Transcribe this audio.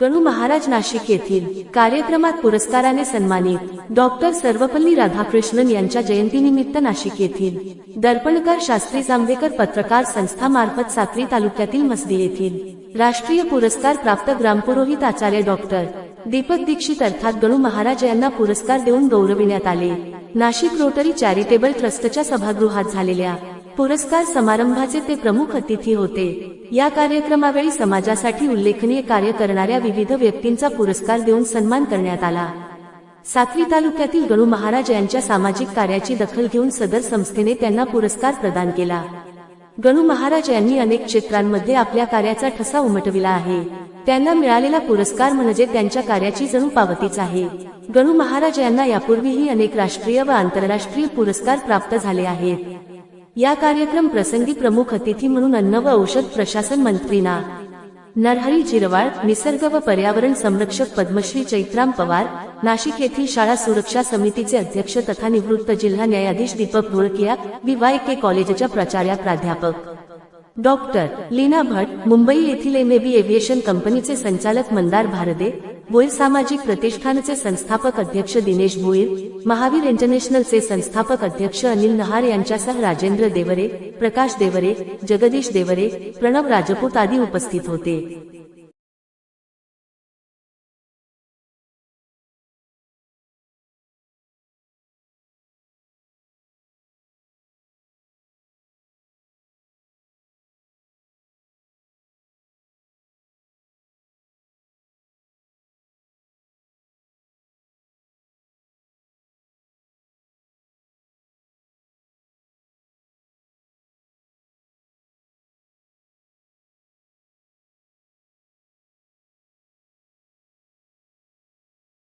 गणू महाराज नाशिक येथील कार्यक्रमात पुरस्काराने सन्मानित डॉक्टर सर्वपल्ली राधाकृष्णन यांच्या जयंतीनिमित्त नाशिक येथील दर्पणकर शास्त्री जांभेकर पत्रकार संस्था मार्फत साक्री तालुक्यातील मसदी येथील राष्ट्रीय पुरस्कार प्राप्त ग्रामपुरोहित आचार्य डॉक्टर दीपक दीक्षित अर्थात गणू महाराज यांना पुरस्कार देऊन गौरविण्यात आले. नाशिक रोटरी चॅरिटेबल ट्रस्टच्या सभागृहात झालेल्या पुरस्कार समारंभाचे ते प्रमुख अतिथी होते. या कार्यक्रमावेळी समाजासाठी उल्लेखनीय कार्य करणाऱ्या विविध व्यक्तींचा पुरस्कार देऊन सन्मान करण्यात आला. सातवी तालुक्यातील गणू महाराज यांच्या सामाजिक कार्याची दखल घेऊन सदर संस्थेने त्यांना पुरस्कार प्रदान केला. गणू महाराज यांनी अनेक क्षेत्रांमध्ये आपल्या कार्याचा ठसा उमटविला आहे. त्यांना मिळालेला पुरस्कार म्हणजे त्यांच्या कार्याची जणू पावतीच आहे. गणू महाराज यांना यापूर्वीही अनेक राष्ट्रीय व आंतरराष्ट्रीय पुरस्कार प्राप्त झाले आहेत. या कार्यक्रम प्रसंगी प्रमुख अतिथी म्हणून अन्न व औषध प्रशासन मंत्री ना. नरहरी जिरवाळ निसर्ग व पर्यावरण संरक्षक पद्मश्री चैत्राम पवार नाशिक येथील शाळा सुरक्षा समितीचे अध्यक्ष तथा निवृत्त जिल्हा न्यायाधीश दीपक धुळकिया विवाय के कॉलेजच्या प्राचार्या प्राध्यापक. डॉक्टर लीना भट मुंबई येथील एमएबी एव्हिएशन कंपनीचे संचालक मंदार भारदे भोईर सामाजिक प्रतिष्ठानचे संस्थापक अध्यक्ष दिनेश भोईर महावीर इंटरनॅशनलचे संस्थापक अध्यक्ष अनिल नहार यांच्यासह राजेंद्र देवरे प्रकाश देवरे जगदीश देवरे प्रणव राजपूत आदी उपस्थित होते.